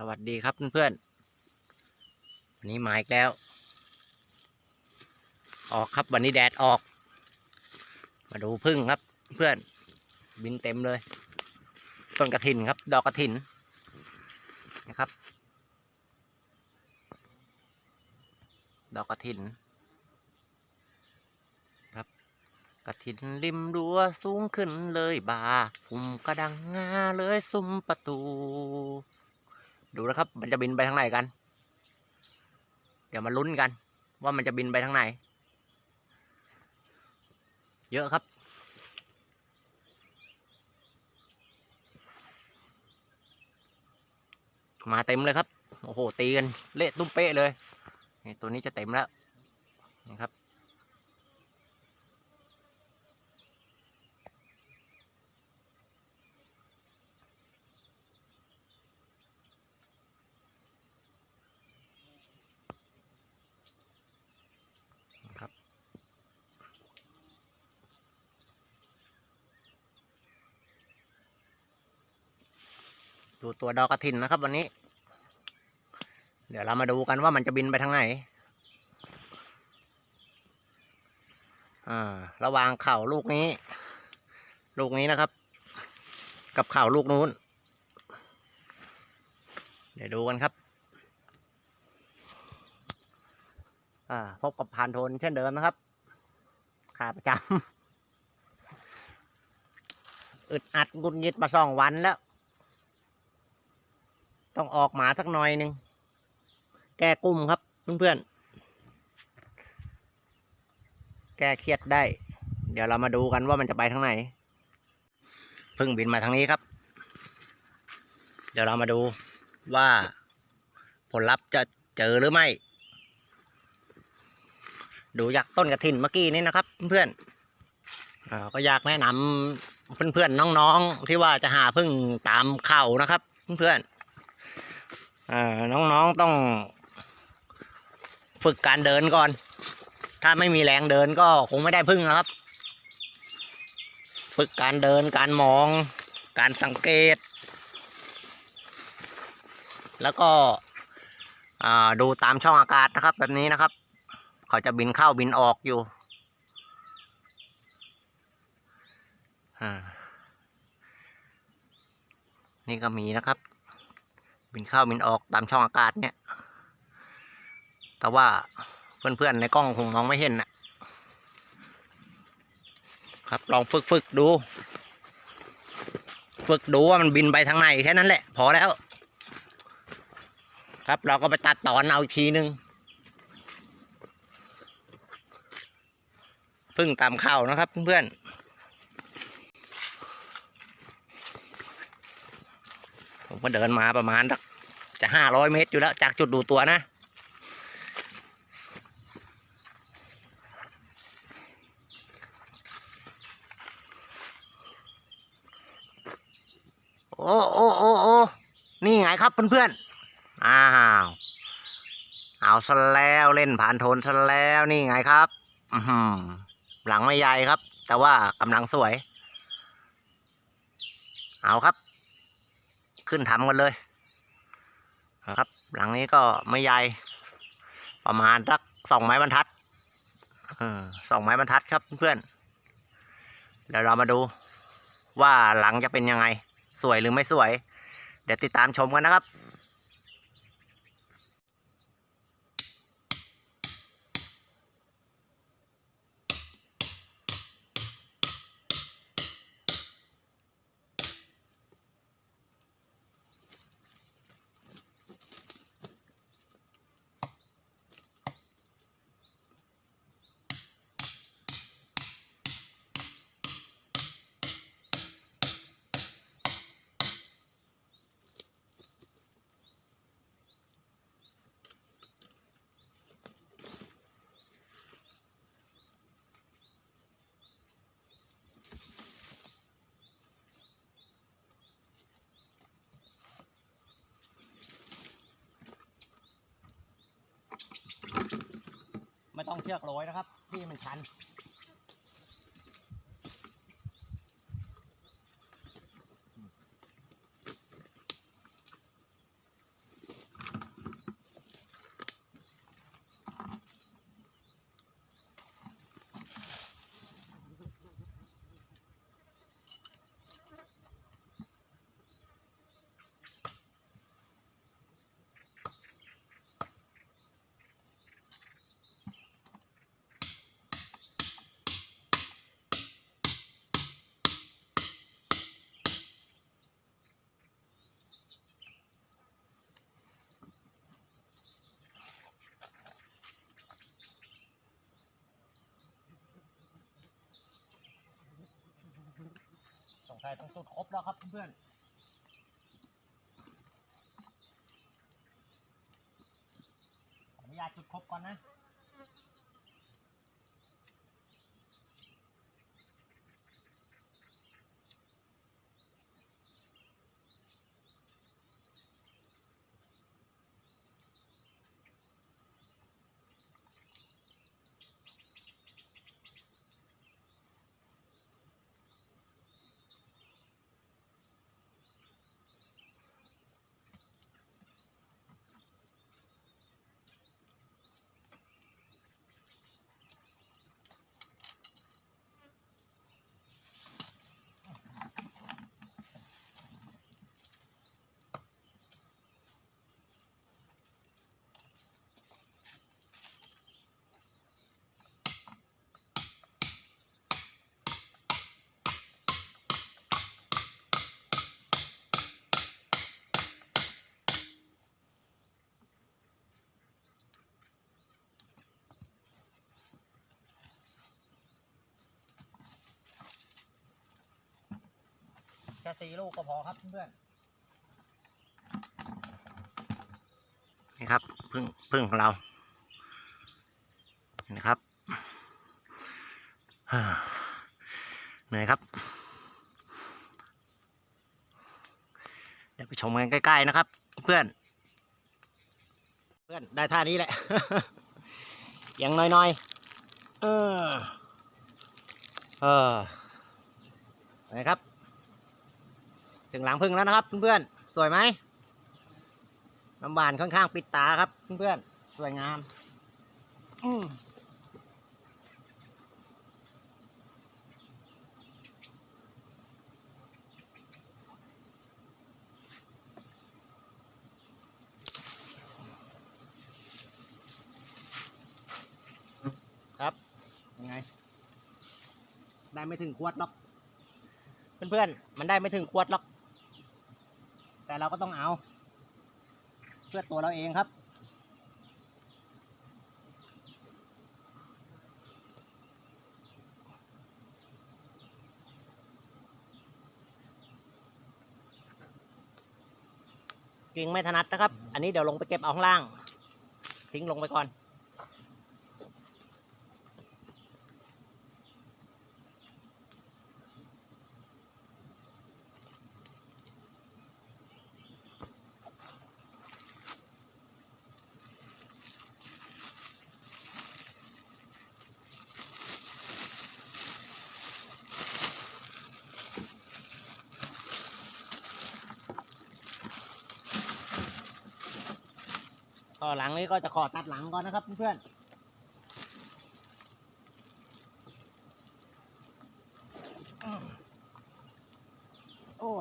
สวัสดีครับเพื่อนๆวันนี้มาอีกแล้ว ออกครับวันนี้แดดออก มาดูพึ่งครับเพื่อน บินเต็มเลย ต้นกระถินครับ ดอกกระถินนะครับ ดอกกระถินครับกระถินริมรั้วสูงขึ้นเลยบ่าพุ่มกระดังงาเลยซุ้มประตู ดูนะครับ มันจะบินไปทางไหนกัน เดี๋ยวมาลุ้นกัน ว่ามันจะบินไปทางไหน เยอะครับ มาเต็มเลยครับ โอ้โห ตีกันเละตุ้มเป๊ะเลย ตัวนี้จะเต็มแล้วนี่ครับครับ ดูตัวดอกกระถินนะครับ วันนี้ เดี๋ยวเรามาดูกันว่ามันจะบินไปทางไหนอ่าระหว่างเข่าลูกนี้ ลูกนี้นะครับ กับเข่าลูกนู้น เดี๋ยวดูกันครับอ่าพบกับพานโทนเช่นเดิมนะครับ ขาประจำอึดอัดงุนงิดมาสองวันแล้ว ต้องออกหมาสักหน่อยหนึ่ง แก้กุ้มครับเพื่อนๆ แก้เครียดได้ เดี๋ยวเรามาดูกันว่ามันจะไปทางไหนเพิ่งบินมาทางนี้ครับ เดี๋ยวเรามาดูว่าผลลัพธ์จะเจอหรือไม่ ดูจากต้นกระถินเมื่อกี้นี้นะครับ เพื่อนๆก็อยากแนะนำเพื่อนๆน้องๆที่ว่าจะหาพึ่งตามเข่านะครับ เพื่อนๆ น้องๆต้อง ฝึกการเดินก่อน ถ้าไม่มีแรงเดินก็คงไม่ได้พึ่งนะครับ ฝึกการเดินการมอง การสังเกต แล้วก็ดูตามช่องอากาศนะครับ แบบนี้นะครับ เขาจะบินเข้าบินออกอยู่นี่ก็มีนะครับ บินเข้าบินออกตามช่องอากาศเนี่ย แต่ว่าเพื่อนๆในกล้องคงมองไม่เห็นนะครับ ลองฝึกฝึกดู ฝึกดูว่ามันบินไปทางไหนแค่นั้นแหละ พอแล้ว ครับเราก็ไปตัดตอนเอาอีกทีนึงพึ่งตามข่าวนะครับเพื่อนๆ ผมก็เดินมาประมาณสักจะห้าร้อยเมตรอยู่แล้ว จากจุดดูตัวนะ โอ้โอ้โอ้โอ้นี่ไงครับเพื่อนๆ อ้าว เอาซะแล้วเล่นผ่านโทนซะแล้วนี่ไงครับอืหลังไม่ใหญ่ครับ แต่ว่ากำลังสวย เอาครับ ขึ้นทำกันเลยครับ หลังนี้ก็ไม่ใหญ่ประมาณสักสองไม้บรรทัดเออสองไม้บรรทัดครับเพื่อนเดี๋ยวเรามาดูว่าหลังจะเป็นยังไง สวยหรือไม่สวย เดี๋ยวติดตามชมกันนะครับ ชือกโรยนะครับ ที่มันชัน ใส่ต้องจุดครบแล้วครับเพื่อนๆ ค่สี่ลูกก็พอครับเพื่อนนี่ครับพึ่งพึ่งของเรานี่นะครับเหนื่อยครับ เดี๋ยวไปชมกันใกล้ๆนะครับ เพื่อน เพื่อนได้ท่านี้แหละยังน้อยๆเออเออนะครับ ถึงหลังพึ่งแล้วนะครับเพื่อนๆสวยไหมน้ำบานค่อนข้างปิดตาครับเพื่อนๆสวยงามอืมครับยังไง ได้ไม่ถึงขวดหรอก เพื่อนๆมันได้ไม่ถึงขวดหรอก แต่เราก็ต้องเอา เพื่อตัวเราเองครับ กิ่งไม่ถนัดนะครับ อันนี้เดี๋ยวลงไปเก็บเอาข้างล่าง ทิ้งลงไปก่อน ก็หลังนี้ก็จะขอตัดหลังก่อนนะครับเพื่อนๆโอ้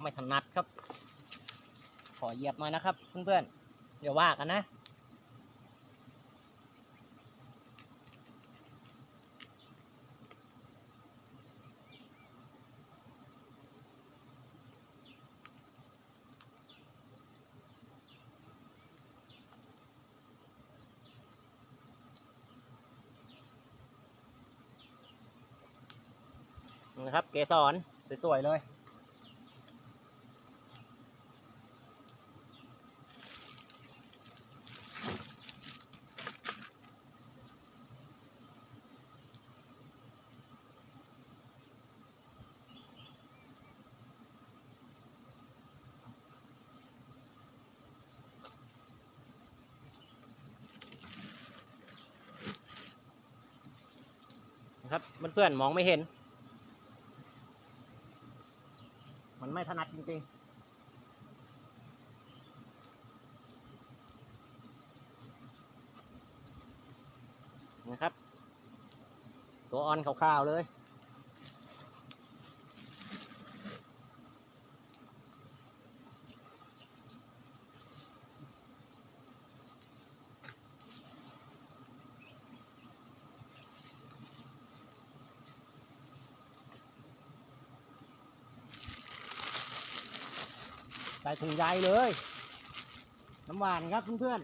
ไม่ถนัดครับ ขอเหยียบมานะครับเพื่อนๆเดี๋ยวว่ากันนะ นะครับ เกสรสวยๆเลยนะครับเพื่อนๆมองไม่เห็นไม่ถนัดจริงๆ นะครับ ตัวออนขาวๆเลย ใส่ถุงใยเลย น้ำหวานครับเพื่อน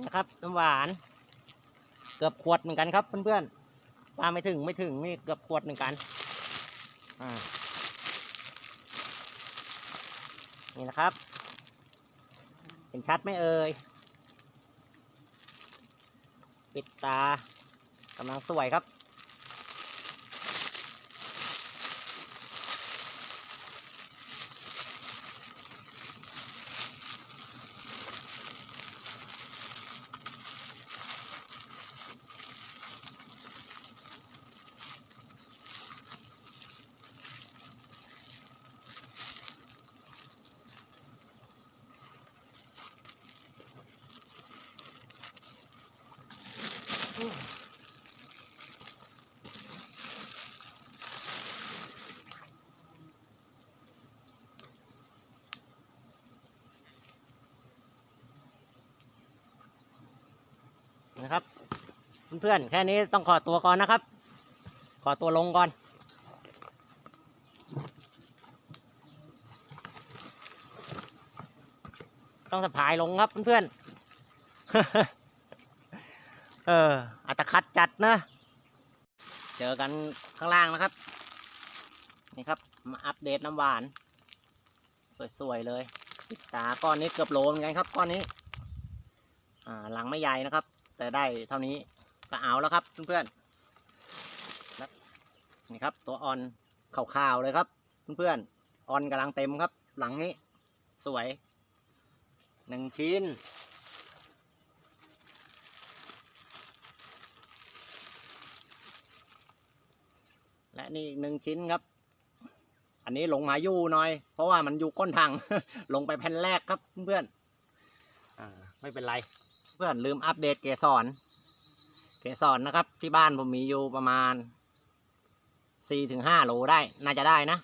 นะครับน้ำหวาน เกือบขวดเหมือนกันครับเพื่อนๆปลาไม่ถึงไม่ถึงนี่เกือบขวดเหมือนกันอ่านี่นะครับเห็นชัดไหมเอ่ยปิดตากำลังสวยครับนะครับ เพื่อนๆ แค่นี้ต้องขอตัวก่อนนะครับ ขอตัวลงก่อน ต้องสะพายลงครับเพื่อนๆ เออ อัตคัดจัดนะ เจอกันข้างล่างนะครับ นี่ครับ มาอัปเดตน้ำหวาน สวยๆ เลยปิดตาก้อนนี้เกือบโลเหมือนกันครับ ก้อนนี้ อ่าหลังไม่ใหญ่นะครับ แต่ได้เท่านี้ ก็เอาแล้วครับเพื่อนๆนี่ครับ ตัวออนขาวๆเลยครับเพื่อนๆออนกำลังเต็มครับ หลังนี้ สวยหนึ่งชิ้นและนี่อีกหนึ่งชิ้นครับ อันนี้ลงมายู่หน่อย เพราะว่ามันอยู่ก้นทางลงไปแผ่นแรกครับเพื่อนๆไม่เป็นไร เพื่อนลืมอัปเดตเกสร เกสรนะครับ ที่บ้านผมมีอยู่ประมาณสี่ถึงห้าโลได้ น่าจะได้นะ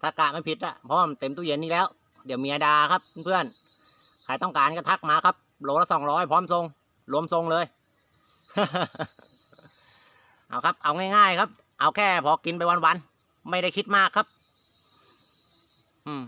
ถ้ากะไม่ผิดอะเพราะมันเต็มตู้เย็นนี่แล้ว เดี๋ยวเมียดาครับเพื่อนๆ ใครต้องการก็ทักมาครับ โลละสองร้อยพร้อมทรง รวมทรงเลย เอาครับ เอาง่ายๆครับ เอาแค่พอกินไปวันๆ ไม่ได้คิดมากครับ อืม